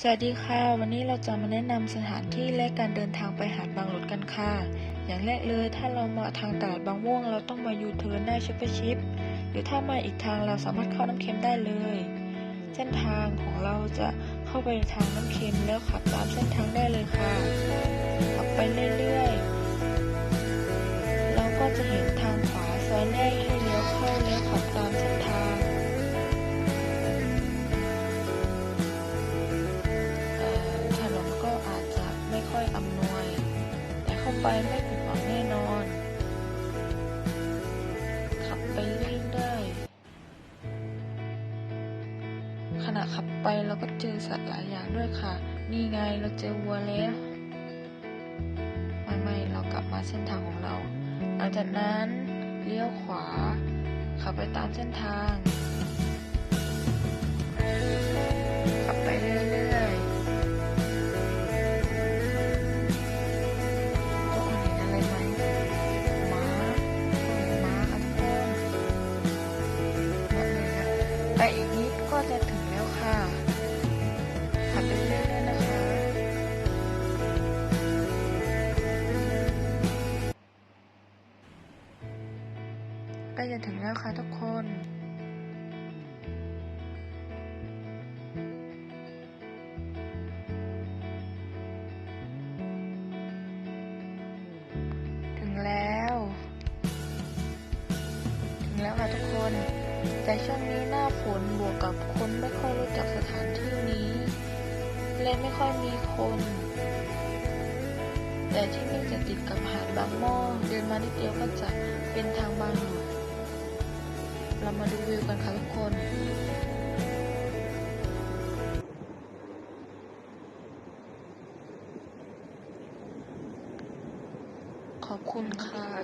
สวัสดีค่ะ วันนี้เราจะมาแนะนำสถานที่และการเดินทางไปหาดบางหลดกันค่ะ อย่างแรกเลยถ้าเรามาทางตลาดบางม่วง เราต้องมายูเทิร์นได้ชิปเปอร์ชิปหรือถ้ามาอีกทางเราสามารถเข้าน้ำเค็มได้เลย เส้นทางของเราจะเข้าไปทางน้ำเค็มแล้วขับตามเส้นทางได้เลยค่ะขับไปเรื่อยๆเราก็จะเห็นทางขวาซอยแรกให้เลี้ยวเข้าแล้วขับ ไปไม่ผิดหวังแน่นอน ขับไปเรื่อยๆขณะขับไปเราก็เจอสัตว์หลายอย่างด้วยค่ะ นี่ไงเราเจอวัวแล้ว ไม่ไม่เรากลับมาเส้นทางของเรา หลังจากนั้นเลี้ยวขวา ขับไปตามเส้นทาง ไปอีกนิดก็จะถึงแล้วค่ะขับไปเรื่อยๆนะคะ ใกล้จะถึงแล้วค่ะทุกคนถึงแล้ว ถึงแล้วค่ะทุกคน แต่ช่วงนี้หน้าฝนบวกกับคนไม่ค่อยรู้จักสถานที่นี้เลยไม่ค่อยมีคน แต่ที่นี่จะติดกับหาดบางหม้อเดินมานิดเดียวก็จะเป็นทางบางหยุดเรามาดูวิวกันค่ะทุกคนขอบคุณค่ะ